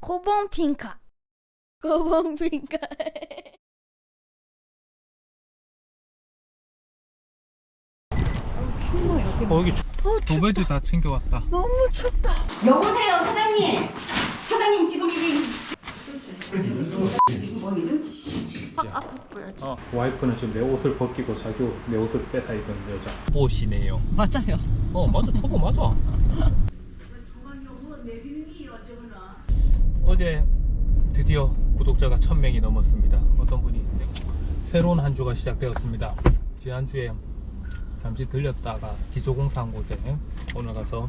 고봉핑카. 고봉핑카. 어 여기 도배지 다 챙겨왔다. 여보세요 사장님. 사장님 지금 이게 어, 와이프는 지금 내 옷을 벗기고 자기 옷, 내 옷을 뺏어 입은 여자. 옷이네요. 맞아요. 어 맞아. 저거 맞아 어제 드디어 구독자가 1000명이 넘었습니다. 어떤 분이 새로운 한 주가 시작되었습니다. 지난주에 잠시 들렸다가 기초공사 한 곳에 오늘 가서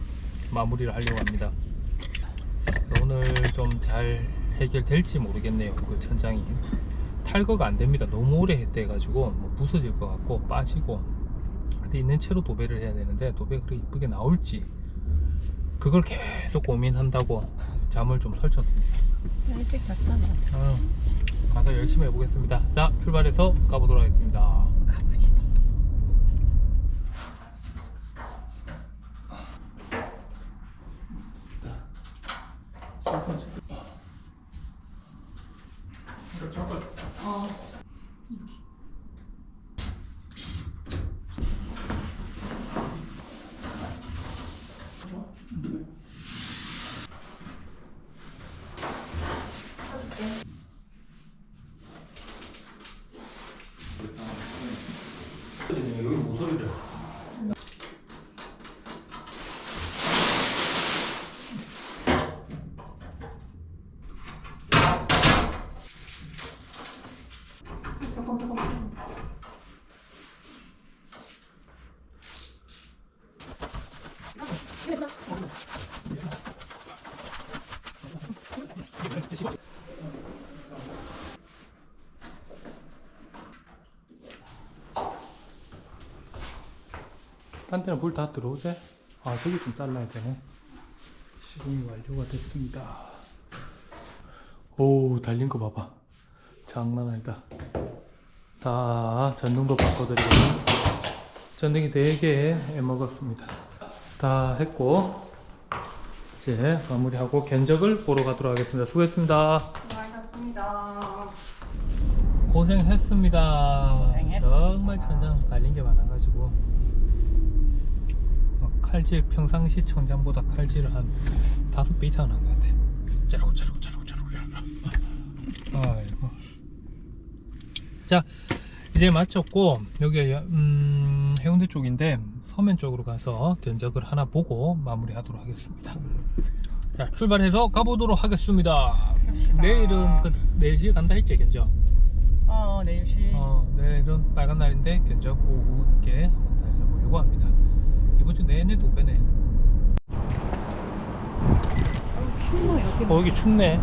마무리를 하려고 합니다. 오늘 좀 잘 해결될지 모르겠네요. 그 천장이. 탈거가 안 됩니다. 너무 오래 했대 가지고 뭐 부서질 것 같고 빠지고. 근데 있는 채로 도배를 해야 되는데 도배가 그렇게 이쁘게 나올지 그걸 계속 고민한다고 잠을 좀 설쳤습니다 일찍 갔잖아. 어, 가서 열심히 해보겠습니다 자 출발해서 가보도록 하겠습니다 가봅시다. 여기 모서리를 딴 데는 물 다 들어오세? 아 저기 좀 잘라야 되네 시공이 완료가 됐습니다. 오 달린 거 봐봐. 장난 아니다. 다 전등도 바꿔드리고 전등이 되게 애먹었습니다. 다 했고 이제 마무리하고 견적을 보러 가도록 하겠습니다. 수고했습니다. 수고하셨습니다. 고생했습니다. 고생했어. 정말 천장 달린 게 많아가지고. 어, 칼질 평상시 천장보다 칼질을 한 다섯 배 이상 한것 같아 자르고 자르고 자르고 자르고 자르고 아이고 자 이제 마쳤고 여기 음, 해운대 쪽인데 서면 쪽으로 가서 견적을 하나 보고 마무리하도록 하겠습니다 자 출발해서 가보도록 하겠습니다 갑시다. 내일은 그 4시에 간다 했지 견적 어, 내일 시. 어, 내일은 빨간 날인데 견적 오후 늦게 한번 달려보려고 합니다. 이번 주 내내 도배네. 춥네, 여기. 어, 여기 춥네.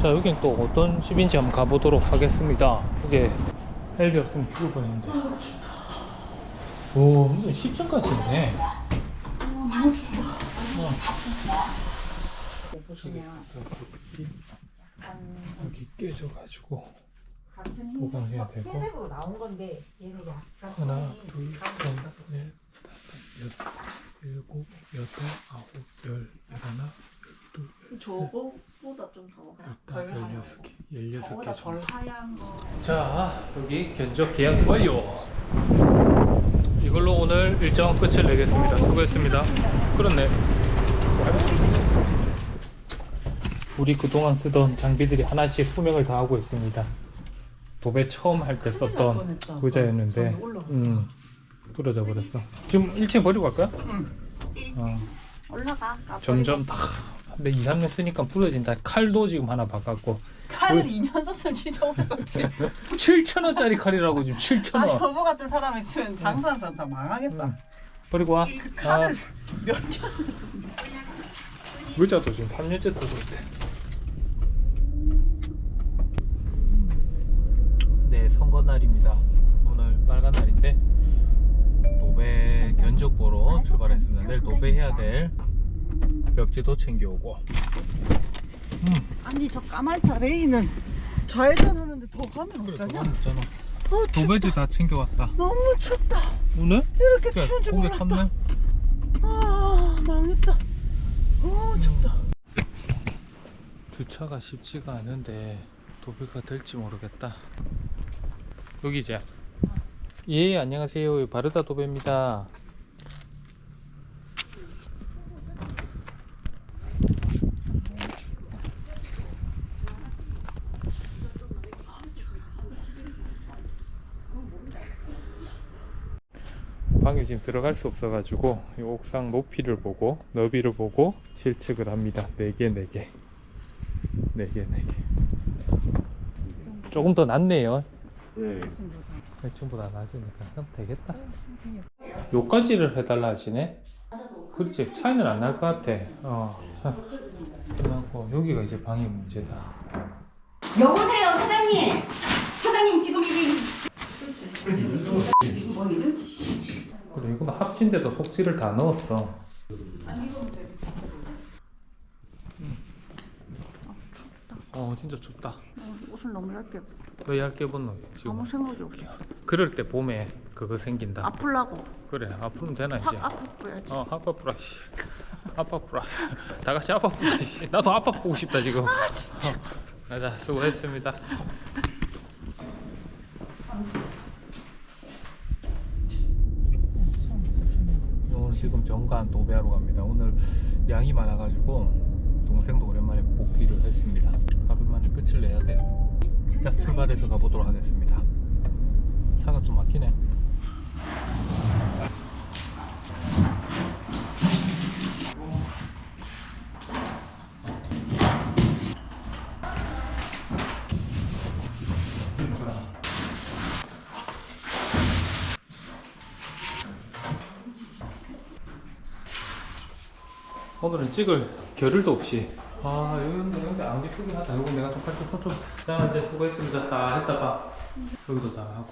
자, 여긴 또 어떤 집인지 한번 가보도록 하겠습니다. 이게 헬기 없으면 죽을 뻔했는데. 오, 무슨 10층까지 있네. 보시면 여기 깨져가지고 보강해야 되고. 흰색으로 나온 건데 얘는 약간 하나, 톤이 둘, 가벼운 셋, 넷, 다섯, 여섯, 일곱, 여덟, 아홉, 열, 열하나, 열둘, 열셋. 저거보다 좀더 일단 16개, 16개 저거보다 덜 정도. 하얀 거 자, 여기 견적 계약 완료. 이걸로 오늘 일정 끝을 내겠습니다. 수고했습니다. 그렇네. 우리 그동안 쓰던 장비들이 하나씩 수명을 다하고 있습니다. 도배 처음 할때 썼던 의자였는데, 음, 부러져 버렸어. 지금 1층 버리고 갈까요? 어. 올라가 점점 다 근데 2, 3년 쓰니까 부러진다 칼도 지금 하나 바꿨고 칼을 2년 썼으면 진짜 오래 썼지. 7천 원짜리 칼이라고 지금 아, 7천원 여보 같은 사람 있으면 장사는 다 망하겠다. 응. 버리고 와 그 칼을 아, 몇 년. 의자도 지금 3년째 쓰고 있대 네 선거 날입니다 오늘 빨간 날인데 도배 견적 보러 출발했습니다 내일 도배해야 될 벽지도 챙겨오고 아니, 저 까만차 레이는 좌회전 하는데 더 가면 그래 어쩌냐? 도배 없잖아 어, 춥, 도배지 다 챙겨왔다 너무 춥다. 오늘? 이렇게 그래 추운 줄 몰랐다. 탔네 아, 망했다. 어, 춥다. 주차가 쉽지가 않은데 도배가 될지 모르겠다. 여기 이제. 예, 안녕하세요. 바르다 도배입니다. 방에 지금 들어갈 수 없어 가지고 이 옥상 높이를 보고 너비를 보고 실측을 합니다. 4개, 4개. 4개, 4개. 조금 더 낫네요. 네. 대충보다 낮으니까 그럼 되겠다. 요까지를 해달라 하시네. 그렇지 차이는 안 날 것 같아. 어. 끝나고 여기가 이제 방이 문제다. 여보세요 사장님. 사장님 지금 이게 그래 이건 합친데도 속지를 다 넣었어. 음. 어 진짜 춥다. 옷을 너무 얇게 왜 얇게 벗노 지금? 아무 생각이 없어. 그럴 때 봄에 그거 생긴다. 아플라고 그래 아프면 되나 이제. 확 아파 보야지. 어 아빠 뿌라 씨 아빠 뿌라 다 같이 아빠 뿌라 씨 나도 아빠 보고 싶다 지금 아 진짜 어, 가자 수고했습니다 오늘 지금 정관 도배하러 갑니다 오늘 양이 많아가지고 동생도 오랜만에 복귀를 했습니다 끝을 내야 돼자 출발해서 가보도록 하겠습니다. 차가 좀 막히네. 오늘은 찍을 겨를도 없이 아 여기 여기 안 예쁘긴 하다 이거 내가 좀 팔뚝 손좀 자 이제 수고했습니다 다 했다 봐 여기도 다 하고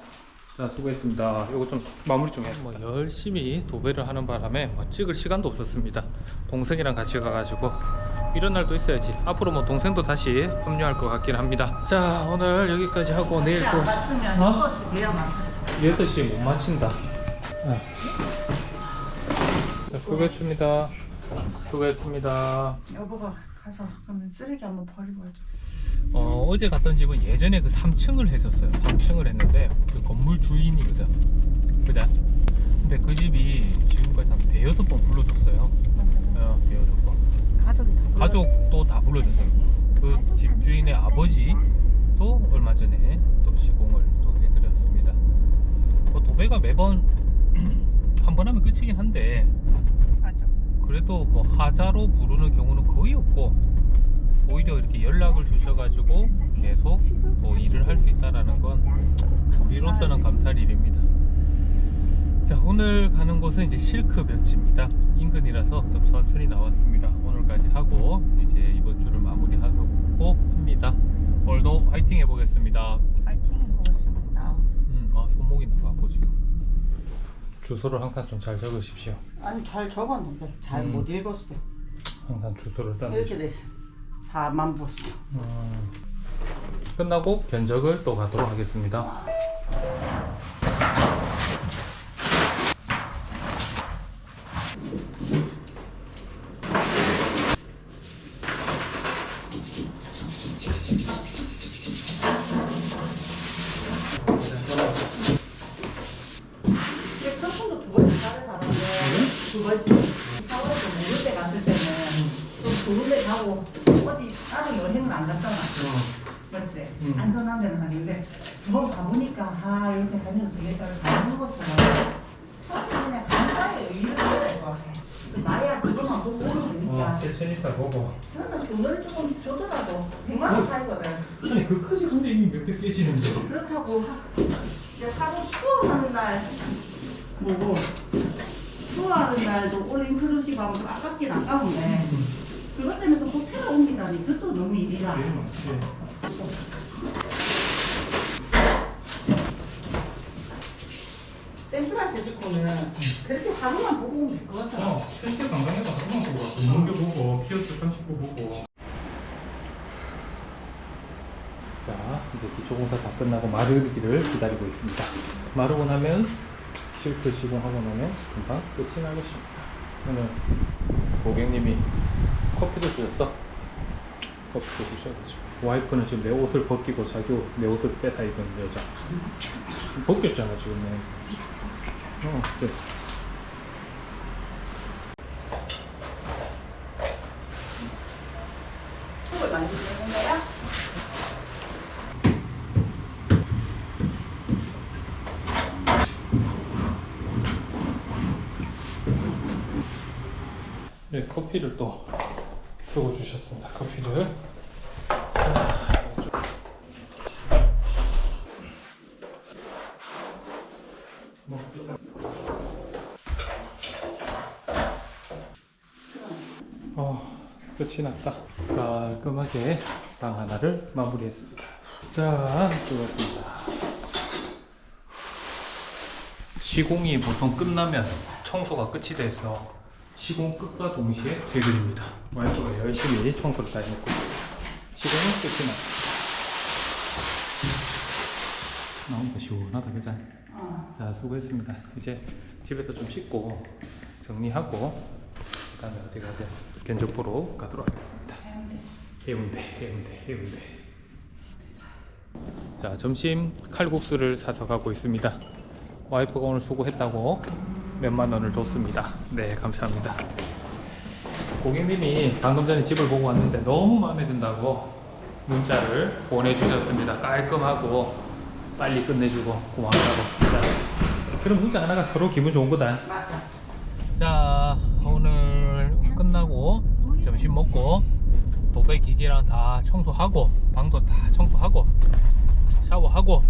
자 수고했습니다 이거 좀 마무리 좀 해. 뭐 열심히 도배를 하는 바람에 뭐 찍을 시간도 없었습니다 동생이랑 같이 가가지고 이런 날도 있어야지 앞으로 뭐 동생도 다시 합류할 것 같긴 합니다 자 오늘 여기까지 하고 내일 또 맞으면 어? 6시 돼야 맞어. 8시에 못 마친다. 네. 자, 수고했습니다. 수고했습니다. 여보가 가서 그러면 쓰레기 한번 버리고 와줘. 어, 어제 갔던 집은 예전에 그 3층을 했었어요. 3층을 했는데 그 건물 주인이거든. 그자? 근데 그 집이 지금까지 한 대여섯 번 불러줬어요. 어, 대여섯 번. 가족이 다. 가족도 다 불러줬어요. 그 집 주인의 아버지도 얼마 전에 또 시공을 또 해드렸습니다. 뭐 도배가 매번 한 번 하면 끝이긴 한데. 그래도 뭐 하자로 부르는 경우는 거의 없고 오히려 이렇게 연락을 주셔가지고 계속 또 일을 할 수 있다라는 건 우리로서는 감사할 일입니다. 자 오늘 가는 곳은 이제 실크 벽지입니다. 인근이라서 좀 천천히 나왔습니다. 오늘까지 하고 이제 이번 주를 마무리하려고 합니다. 오늘도 화이팅 해보겠습니다. 파이팅 해보겠습니다. 음, 아 손목이 지금 주소를 항상 좀 잘 적으십시오. 아니 잘 적었는데 잘 음. 못 읽었어. 항상 주소를 따. 이렇게 돼서 4만 bus어. 음, 끝나고 견적을 또 가도록 하겠습니다. 조금도 두 번째 가는 사람은 두 번째 4월에 모를 때 갔을 때는 또 좋은데 가고 어디 따로 여행을 안 갔잖아. 맞지? 음. 안전한 데는 아닌데 두 번 이렇게 다녀도 되겠다 가는 것처럼 사실 그냥 간단하게 의의를 해야 될것 같아. 나야 그것만 보고 오면 되니까. 세천이다 보고. 그러면 돈을 조금 줘더라도 100만 원 차이거든. 아니 그까지 근데 이미 몇개 깨지는데. 그렇다고 하- 이제 하루 수업하는 날 뭐고 수업하는 날도 올인클루시브 하면 좀 아깝긴 아까운데 그것 때문에 또 호텔을 옮기다니 그것도 너무 일이라 제일 많지. 샌프란시스코는 그렇게 하루만 보고 오면 될것 같아 어, 실제 관광에서 한번 보고 왔어. 문교 보고 피어스 39 보고. 자, 이제 기초 공사 다 끝나고 마르기를 기다리고 있습니다. 마르고 나면 실크 시공하고 나면 금방 끝이 나겠습니다. 오늘 고객님이 커피도 주셨어. 커피도 드셔가지고 와이프는 지금 내 옷을 벗기고 자기 내 옷을 뺏어 입은 여자 벗겼잖아 지금 어 이제 을 내는 거야? 네, 커피를 또 쏘고 주셨습니다. 커피를. 어, 끝이 났다. 깔끔하게 방 하나를 마무리했습니다. 자, 들어왔습니다. 시공이 보통 끝나면 청소가 끝이 돼서 시공 끝과 동시에 퇴근입니다. 와이프가 열심히 청소를 다 했고 시공은 끝이 났습니다. 나오니까 시원하다 그자? 어. 자 수고했습니다. 이제 집에서 좀 씻고 정리하고 어디 가든 견적 보러 가도록 하겠습니다. 해운대 해운대 해운대 자 점심 칼국수를 사서 가고 있습니다. 와이프가 오늘 수고했다고 몇만 원을 줬습니다. 네 감사합니다. 고객님이 방금 전에 집을 보고 왔는데 너무 마음에 든다고 문자를 보내주셨습니다. 깔끔하고 빨리 끝내주고 고맙다고. 자, 그럼 문자 하나가 서로 기분 좋은 거다. 맞다. 자 오늘 끝나고 점심 먹고 도배 기기랑 다 청소하고 방도 다 청소하고 샤워하고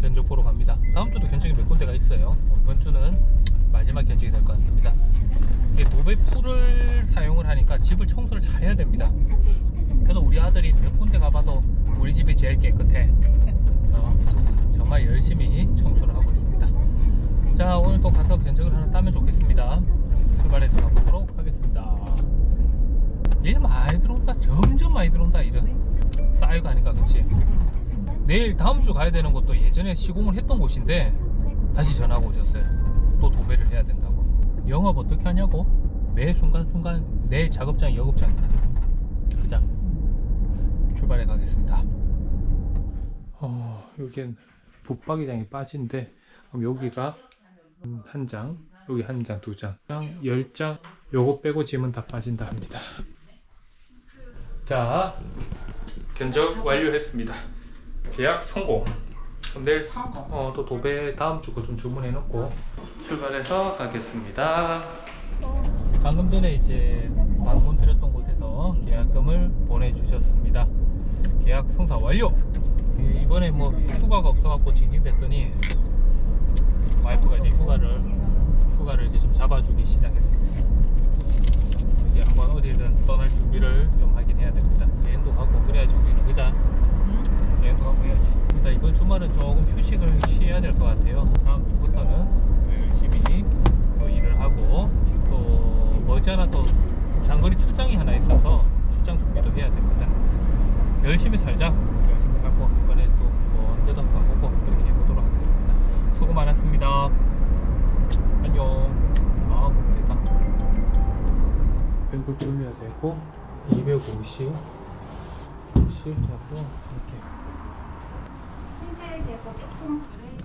견적 보러 갑니다. 다음 주도 견적이 몇 군데가 있어요. 이번 주는 마지막 견적이 될 것 같습니다. 이게 도배 풀을 사용을 하니까 집을 청소를 잘 해야 됩니다. 그래서 우리 아들이 몇 군데 가봐도 우리 집이 제일 깨끗해. 어, 정말 열심히 청소를 하고 있습니다. 자 오늘 또 가서 견적을 하나 따면 좋겠습니다. 출발해서 가보도록 하겠습니다 일 많이 들어온다 점점 많이 들어온다 싸이가 아니까 그치? 내일 다음 주 가야 되는 것도 예전에 시공을 했던 곳인데 다시 전화가 오셨어요. 또 도배를 해야 된다고. 영업 어떻게 하냐고? 매 순간순간 내 작업장 영업장이다. 그자 출발해 가겠습니다. 어 여기는 붙박이장이 빠진데 그럼 여기가 음, 한 장, 여기 한 장, 두 장, 장, 열 장, 요거 빼고 짐은 다 빠진다 합니다. 자, 견적 완료했습니다. 계약 성공. 그럼 내일 성공. 어, 또 도배 다음 주 거 좀 주문해 놓고 출발해서 가겠습니다. 방금 전에 이제 방문 드렸던 곳에서 계약금을 보내주셨습니다. 계약 성사 완료. 이- 이번에 뭐 휴가가 없어갖고 징징댔더니 와이프가 이제 휴가를 휴가를 이제 좀 잡아주기 시작했습니다. 이제 한번 어디든 떠날 준비를 좀 하긴 해야 됩니다. 여행도 가고 그래야지 우리는 그자 여행도 가고 해야지. 일단 이번 주말은 조금 휴식을 취해야 될 것 같아요. 다음 주부터는 또 열심히 또 일을 하고 또 머지않아 또 장거리 출장이 하나 있어서 출장 준비도 해야 됩니다. 열심히 살자. 열심히 하고 이번에 데도 한번 가보고 그렇게 해보도록 하겠습니다. 수고 많았습니다. 안녕. 아, 못 됐다. 100을 돌려야 되고 250 50 잡고 이렇게.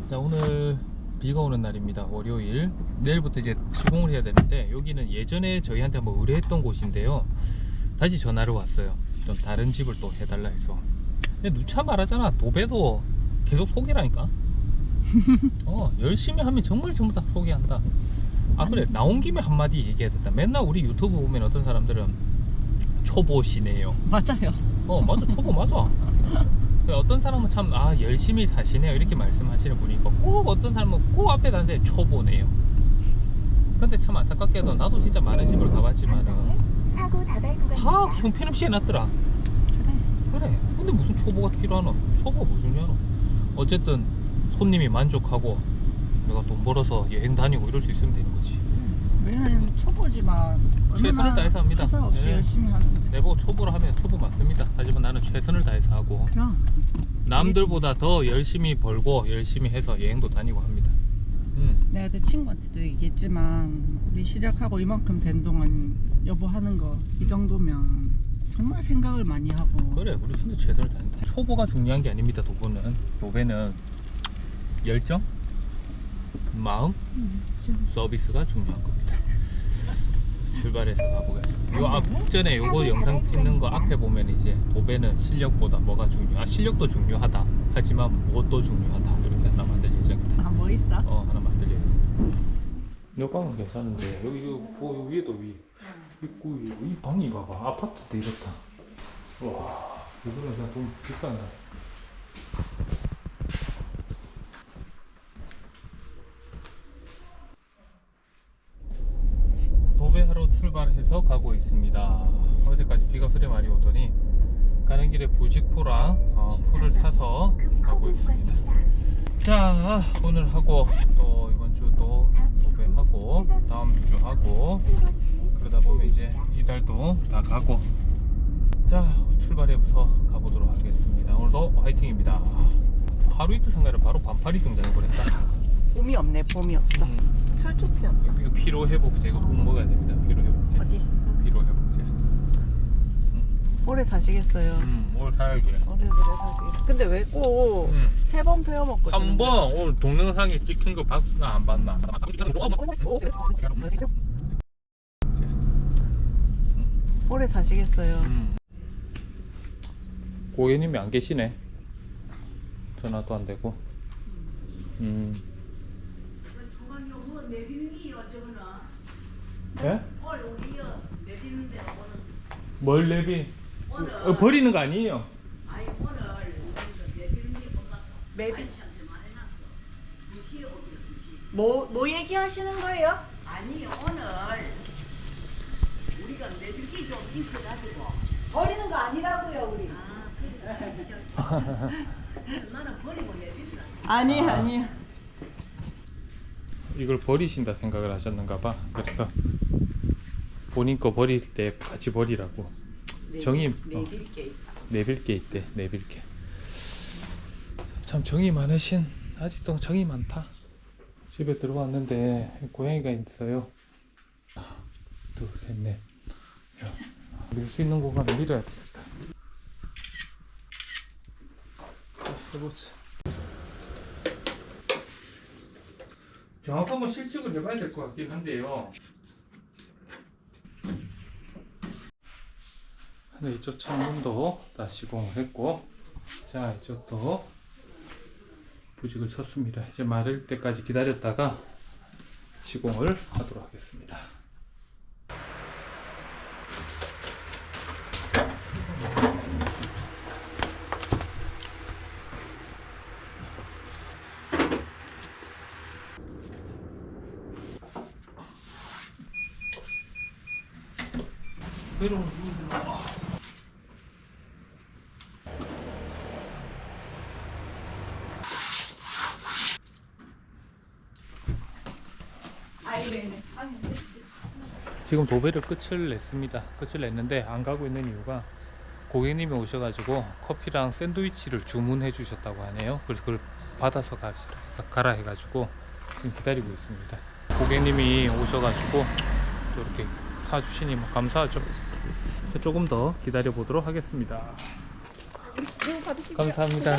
자 오늘 비가 오는 날입니다. 월요일. 내일부터 이제 시공을 해야 되는데 여기는 예전에 저희한테 한번 의뢰했던 곳인데요. 다시 전화를 왔어요. 좀 다른 집을 또 해달라 해서. 근데 누차 말하잖아. 도배도 계속 소개라니까. 어 열심히 하면 정말 전부 다 소개한다. 아 그래. 나온 김에 한마디 얘기해야 된다. 맨날 우리 유튜브 보면 어떤 사람들은 초보시네요. 맞아요. 어 맞아. 초보 맞아. 근데 어떤 사람은 참 아 열심히 사시네요. 이렇게 말씀하시는 분이 있고 꼭 어떤 사람은 꼭 앞에 다는데 초보네요. 근데 참 안타깝게도 나도 진짜 많은 집을 가봤지만은 다발 다. 형편없이 해놨더라. 그래. 그래. 근데 무슨 초보가 필요하노? 초보 뭐 중요하노? 어쨌든 손님이 만족하고 내가 돈 벌어서 여행 다니고 이럴 수 있으면 되는 거지 우리는 초보지만 최선을 다해서 합니다. 하자 없이 네. 열심히 하는데. 내보고 초보로 하면 초보 맞습니다 하지만 나는 최선을 다해서 하고 그럼 남들보다 더 열심히 벌고 열심히 해서 여행도 다니고 합니다 음. 내가 내 친구한테도 얘기했지만 우리 시작하고 이만큼 된 동안 여보 하는 거 이 정도면 정말 생각을 많이 하고 그래 우리 진짜 최선을 다한다 초보가 중요한 게 아닙니다 도보는 도배는 열정 마음 서비스가 중요한 겁니다. 출발해서 가보겠습니다. 요 앞전에 요거 영상 찍는 거 앞에 보면 이제 도배는 실력보다 뭐가 중요 아 실력도 중요하다. 하지만 무엇도 중요하다. 이렇게 하나 만들 예정이다. 아뭐 있어? 어 하나 만들 예정이다. 요 방은 괜찮은데 여기 요, 그 위에도 위. 있고 이, 이 방이 봐봐. 아파트인데 이렇다. 와 이거는 그냥 좀 비싸네 도배하러 출발해서 가고 있습니다. 어제까지 비가 그래 많이 오더니 가는 길에 부직포랑 어, 풀을 사서 가고 있습니다. 자 오늘 하고 또 이번 주도 도배하고 다음 주 하고 그러다 보면 이제 이달도 다 가고. 자 출발해서 가보도록 하겠습니다. 오늘도 화이팅입니다. 하루 이틀 상가를 바로 반팔이 등장해버렸다. 봄이 없네 봄이 없어. 음, 철쭉편 이거 피로 회복제 이거 꼭 먹어야 됩니다. 피로 회복제 어디? 피로 회복제 오래 사시겠어요 음 오늘 사야지 오래 오래 사시겠어 근데 왜 꼭세번 음. 배워 먹고 한 번 오늘 동영상에 찍힌 거 봤나 안 봤나 오래 사시겠어요 음. 고객님이 안 계시네. 전화도 안 되고. 음. 예? 뭘 내비? 어, 버리는 거 아니에요? 맵이 뭐, 뭐 얘기하시는 거예요? 아니 오늘 우리가 내들기 좀 있어가지고 버리는 거 아니라고요 우리 아 그래 나는 버리고 내들라 아니 아니 이걸 버리신다 생각을 하셨는가 봐. 그래서 본인 거 버릴 때 같이 버리라고. 정이 어, 내릴 게 있다 내빌 게 있대. 내빌 게. 참 정이 많으신 아직도 정이 많다. 집에 들어왔는데 고양이가 있어요. 하나, 둘, 셋, 넷. 야, 밀수 있는 공간을 밀어야 되겠다. 자, 해보자. 정확한 건 실측을 해봐야 될 것 같긴 한데요. 네, 이쪽 창문도 다 시공을 했고, 자, 이쪽도 부직을 쳤습니다. 이제 마를 때까지 기다렸다가 시공을 하도록 하겠습니다. 새로운 지금 도배를 끝을 냈습니다. 끝을 냈는데 안 가고 있는 이유가 고객님이 오셔가지고 커피랑 샌드위치를 주문해 주셨다고 하네요. 그래서 그걸 받아서 가, 가라 해가지고 지금 기다리고 있습니다. 고객님이 오셔가지고 또 이렇게 사주시니 뭐 감사하죠. 그래서 조금 더 기다려 보도록 하겠습니다. 감사합니다.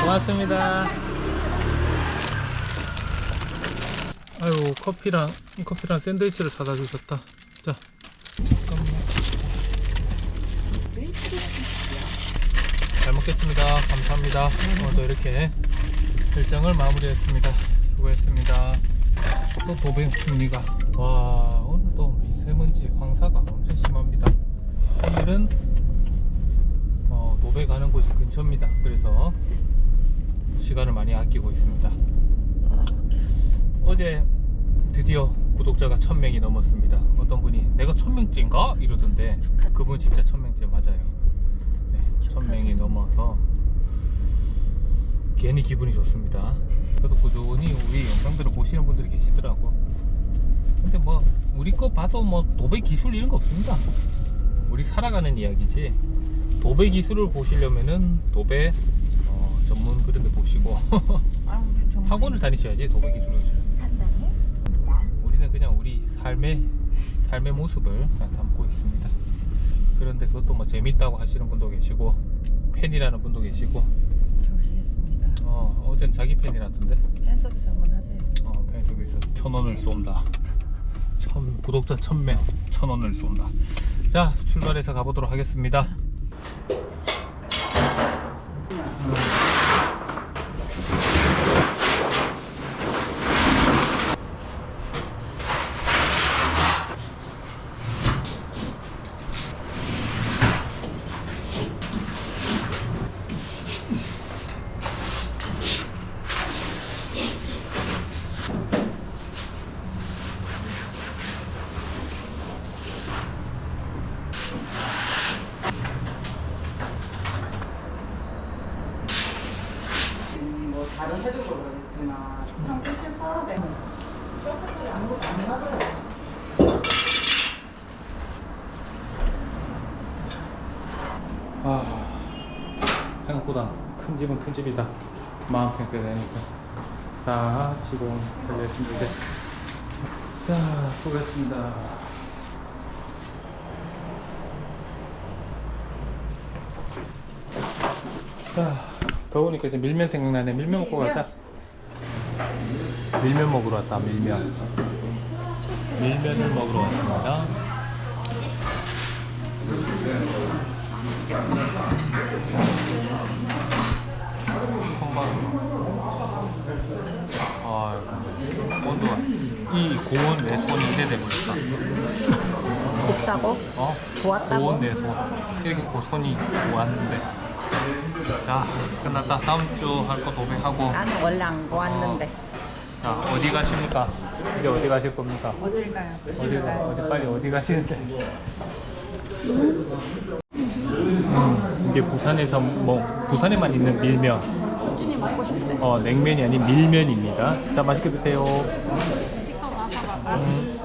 고맙습니다. 아유 커피랑 커피랑 샌드위치를 사다 주셨다. 자 잠깐만. 잘 먹겠습니다. 감사합니다. 오늘도 이렇게 일정을 마무리했습니다. 수고했습니다. 또 도배 중리가 와 오늘도 미세먼지 황사가 엄청 심합니다. 오늘은 어, 도배 가는 곳이 근처입니다. 그래서 시간을 많이 아끼고 있습니다. 어제 드디어 구독자가 1000명이 넘었습니다. 어떤 분이 내가 1000명째인가? 이러던데 그분 진짜 1000명째 맞아요. 네, 1000명이 넘어서 괜히 기분이 좋습니다. 그래도 꾸준히 우리 영상들을 보시는 분들이 계시더라고. 근데 뭐 우리 거 봐도 뭐 도배 기술 이런 거 없습니다. 우리 살아가는 이야기지. 도배 기술을 보시려면은 도배 어, 전문 그런 데 보시고 아 학원을 다니셔야지 도배 기술을 우리 삶의 삶의 모습을 담고 있습니다. 그런데 그것도 뭐 재밌다고 하시는 분도 계시고 팬이라는 분도 계시고 좋으시겠습니다. 어 어제는 자기 팬이라던데 팬 서비스 한번 하세요. 어, 팬 서비스 천 원을 쏜다. 천, 구독자 천 명, 천 원을 쏜다. 자, 출발해서 가보도록 하겠습니다. 뭐 다른 해도 모르겠지만 한 글씨 서랍에 서랍에 아무것도 안 나더라고. 아, 생각보다 큰 집은 큰 집이다. 마음 평가 되니까. 자, 시공 걸렸습니다. 이제. 자, 수고했습니다. 자, 더우니까 이제 밀면 생각나네. 밀면 먹고 가자. 밀면 먹으러 왔다, 밀면. 밀면을 먹으러 왔습니다. 한번 아 온도가 이 고온 내 손이 이래 돼버렸다 곱다고? 어? 고왔다고? 고온 내 손. 이렇게 고 손이 고왔는데 자 끝났다 다음 주 할 거 도배하고 나는 원래 안 고왔는데. 자 어디 가십니까? 이제 어디 가실 겁니까? 어딜 가요? 어디 가 어디 빨리 어디 가시는데? 음, 이게 부산에서 뭐 부산에만 있는 밀면. 어 냉면이 아닌 밀면입니다. 자 맛있게 드세요. 음.